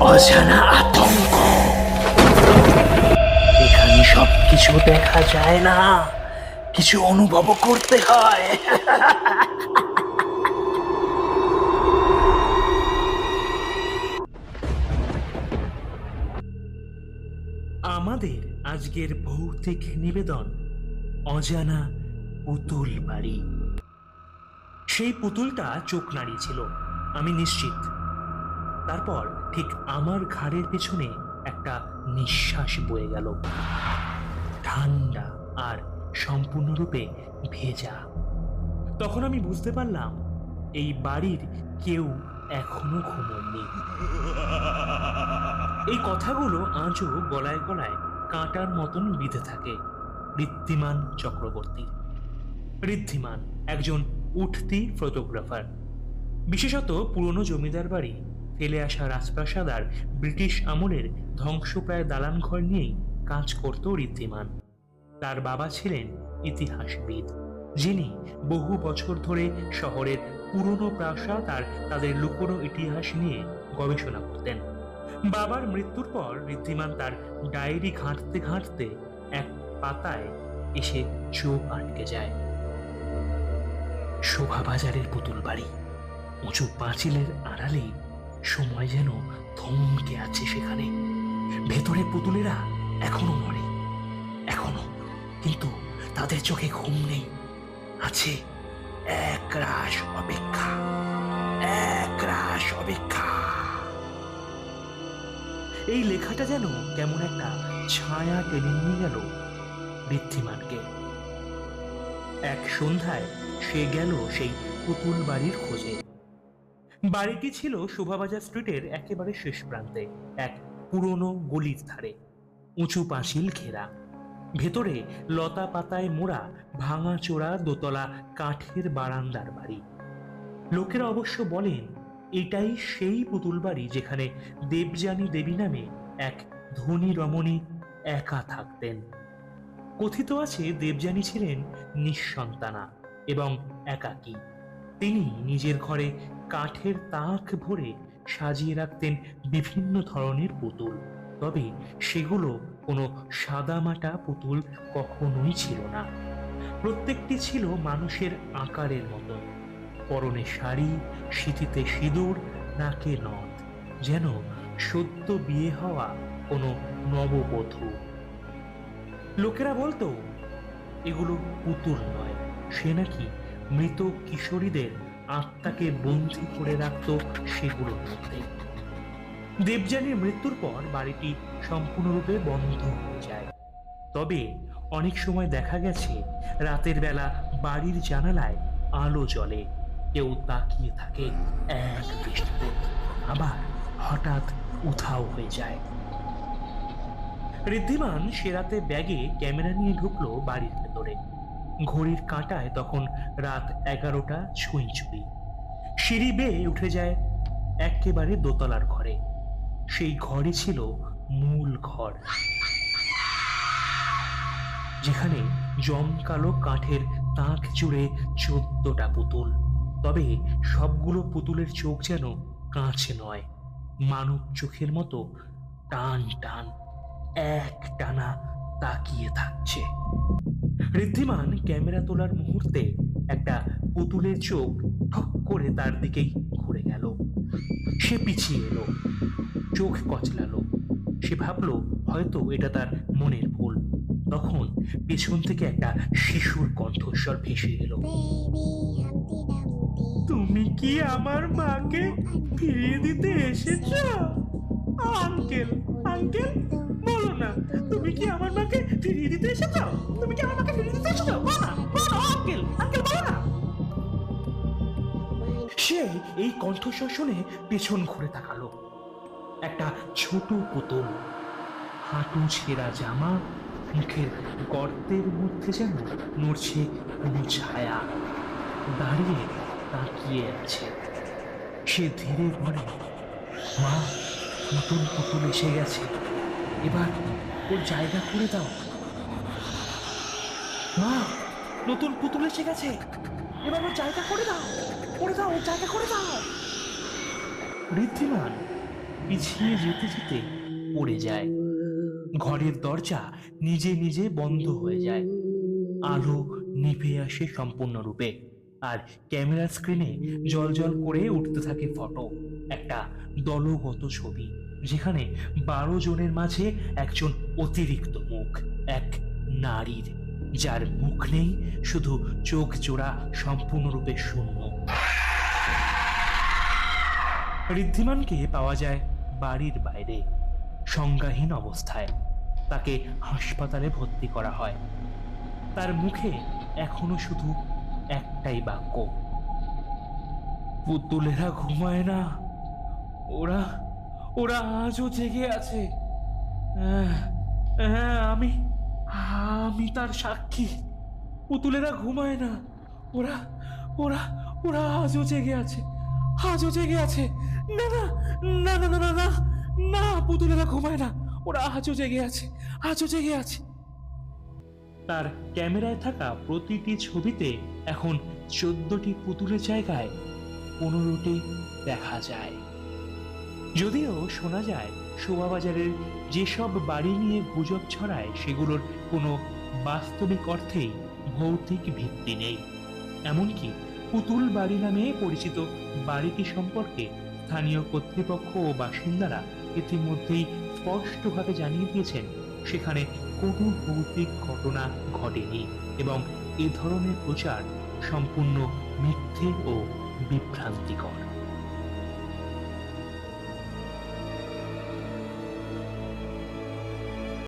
অজানা আতঙ্ক। এখানে সবকিছু দেখা যায় না। কিছু অনুভব করতে হয়। আমাদের আজকের ভৌতিক নিবেদন, অজানা পুতুল বাড়ি। সেই পুতুলটা চোখ নাড়িয়েছিল। আমি নিশ্চিত তারপর ঠিক আমার ঘাড়ের পেছনে একটা নিঃশ্বাস বয়ে গেল। ঠান্ডা আর সম্পূর্ণরূপে ভেজা। তখন আমি বুঝতে পারলাম, এই বাড়ির কেউ এখনও ঘুমোয়নি এই কথাগুলো আজও গলায় গলায় কাঁটার মতন বিঁধে থাকে ঋদ্ধিমান চক্রবর্তী। ঋদ্ধিমান একজন উঠতি ফটোগ্রাফার। বিশেষত পুরনো জমিদার বাড়ি ফেলে আসা রাজপ্রাসাদ আর ব্রিটিশ আমলের ধ্বংসপ্রায় দালান ঘর নিয়েই কাজ করত ঋদ্ধিমান। তার বাবা ছিলেন ইতিহাসবিদ, যিনি বহু বছর ধরে শহরের পুরনো প্রাসাদ আর তাদের লুকোনো ইতিহাস নিয়ে গবেষণা করতেন। বাবার মৃত্যুর পর ঋদ্ধিমান তার ডায়েরি ঘাঁটতে ঘাঁটতে এক পাতায় এসে চোখ আটকে যায়। শোভাবাজারের পুতুল বাড়ি, উঁচু পাঁচিলের আড়ালে সময় যেন থমকে আছে সেখানে। ভেতরে পুতুলেরা এখনও মরে। এখনও, কিন্তু তাদের চোখে ঘুম নেই। আছে এক রাশ অপেক্ষা, এক রাশ অপেক্ষা। এই লেখাটা যেন কেমন একটা ছায়া টেনে নিয়ে গেল ঋদ্ধিমানকে এক সন্ধ্যায় সে গেল সেই পুতুল বাড়ির খোঁজে। বাড়িটি ছিল শোভাবাজার স্ট্রিটের একেবারে শেষ প্রান্তে, এক পুরনো গলির ধারে। উঁচু পাঁচিল ঘেরা। ভেতরে লতা পাতায় মোড়া, ভাঙা চোরা দোতলা কাঠের বারান্দার বাড়ি। লোকেরা অবশ্য বলেন, এটাই সেই পুতুল বাড়ি যেখানে দেবযানী দেবী নামে এক ধনী রমণী একা থাকতেন। কথিত আছে, দেবযানী ছিলেন নিঃসন্তানা এবং একাকী। তিনি নিজের ঘরে কাঠের তাক ভরে সাজিয়ে রাখতেন বিভিন্ন ধরনের পুতুল। তবে সেগুলো কোনো সাদামাটা পুতুল কখনোই ছিল না। প্রত্যেকটি ছিল মানুষের আকারের মতো। পরনে শাড়ি, সিঁথিতে সিঁদুর, নাকে নথ, যেন সদ্য বিয়ে হওয়া কোনো নববধূ। লোকেরা বলতো, এগুলো পুতুল নয়, সে নাকি মৃত কিশোরীদের আত্মাকে বন্দি করে রাখত সেগুলোর মধ্যে। দেবযানীর মৃত্যুর পর বাড়িটি সম্পূর্ণরূপে বন্ধ হয়ে যায়। তবে অনেক সময় দেখা গেছে, রাতের বেলা বাড়ির জানালায় আলো জ্বলে, কেউ তাকিয়ে থাকে এক দৃষ্টিতে, আবার হঠাৎ উধাও হয়ে যায়। ঋদ্ধিমান সে রাতে ব্যাগে ক্যামেরা নিয়ে ঢুকলো বাড়ির ভেতরে। ঘড়ির কাঁটায় তখন রাত এগারোটা ছুঁই ছুঁই। সিঁড়ি বেয়ে উঠে যায় একেবারে দোতলার ঘরে। সেই ঘরই ছিল মূল ঘর। যেখানে জমকালো কাঠের তাক জুড়ে চোদ্দটা পুতুল। তবে সবগুলো পুতুলের চোখ যেন কাঁচ নয়। মানব চোখের মতো টান টান এক টানা তাকিয়ে থাকছে। ঋদ্ধিমান ক্যামেরা তোলার মুহূর্তে একটা পুতুলের চোখ ঠক করে তার দিকেই ঘুরে গেল। সে পিছিয়ে এলো চোখ কচলালো। সে ভাবলো হয়তো এটা তার মনের ভুল। তখন পেছন থেকে একটা শিশুর কণ্ঠস্বর ভেসে এলো। তুমি কি আমার মাকে ফিরিয়ে দিতে এসেছ? আঙ্কেল আঙ্কেল বলো না তুমি কি আমার সে এই কণ্ঠস্বর শুনে পেছন ঘুরে তাকালো। একটা ছোট পুতুল, হাঁটু ছেঁড়া জামা মুখের গর্তের মধ্যে যেন নড়ছে কোনো ছায়া। দাঁড়িয়ে তাকিয়ে আছে। সে ধীরে বলে, মা নতুন পুতুল এসে গেছে। এবার ওর জায়গা করে দাও। মা, নতুন পুতুল এসে গেছে। এবার ওর জায়গা করে দাও। করে দাও জায়গা করে দাও। ঋদ্ধিমান পিছিয়ে যেতে যেতে পড়ে যায়। ঘরের দরজা নিজে নিজে বন্ধ হয়ে যায়। আলো নিভে আসে সম্পূর্ণরূপে। আর ক্যামেরা স্ক্রিনে জল জল করে উঠতে থাকে ফটো। একটা দলগত ছবি, যেখানে বারো জনের মাঝে একজন অতিরিক্ত মুখ, এক নারীর, যার মুখ নেই, শুধু চোখ জোড়া সম্পূর্ণরূপে শূন্য। ঋদ্ধিমানকে পাওয়া যায় বাড়ির বাইরে সংজ্ঞাহীন অবস্থায়। তাকে হাসপাতালে ভর্তি করা হয়। তার মুখে এখনও শুধু একটাই বাক্য। পুতুলেরা ঘুমায় না। ওরা ওরা আজও জেগে আছে। হ্যাঁ, আমি আমি তার সাক্ষী। পুতুলেরা ঘুমায় না। ওরা ওরা ওরা আজও জেগে আছে আজও জেগে আছে। না না না না না না না না পুতুলেরা ঘুমায় না। ওরা আজও জেগে আছে, আজও জেগে আছে। তার ক্যামেরায় থাকা প্রতিটি ছবিতে এখন চোদ্দটি পুতুলের জায়গায় পনেরোটি দেখা যায়। যদিও শোনা যায়, শোভাবাজারের যেসব বাড়ি নিয়ে গুজব ছড়ায়, সেগুলোর কোনো বাস্তবিক অর্থেই ভৌতিক ভিত্তি নেই। এমনকি পুতুল বাড়ি নামে পরিচিত বাড়িটি সম্পর্কে স্থানীয় কর্তৃপক্ষ ও বাসিন্দারা ইতিমধ্যেই স্পষ্টভাবে জানিয়ে দিয়েছেন, সেখানে কোনো ভৌতিক ঘটনা ঘটেনি এবং এ ধরনের প্রচার সম্পূর্ণ মিথ্যে ও বিভ্রান্তিকর।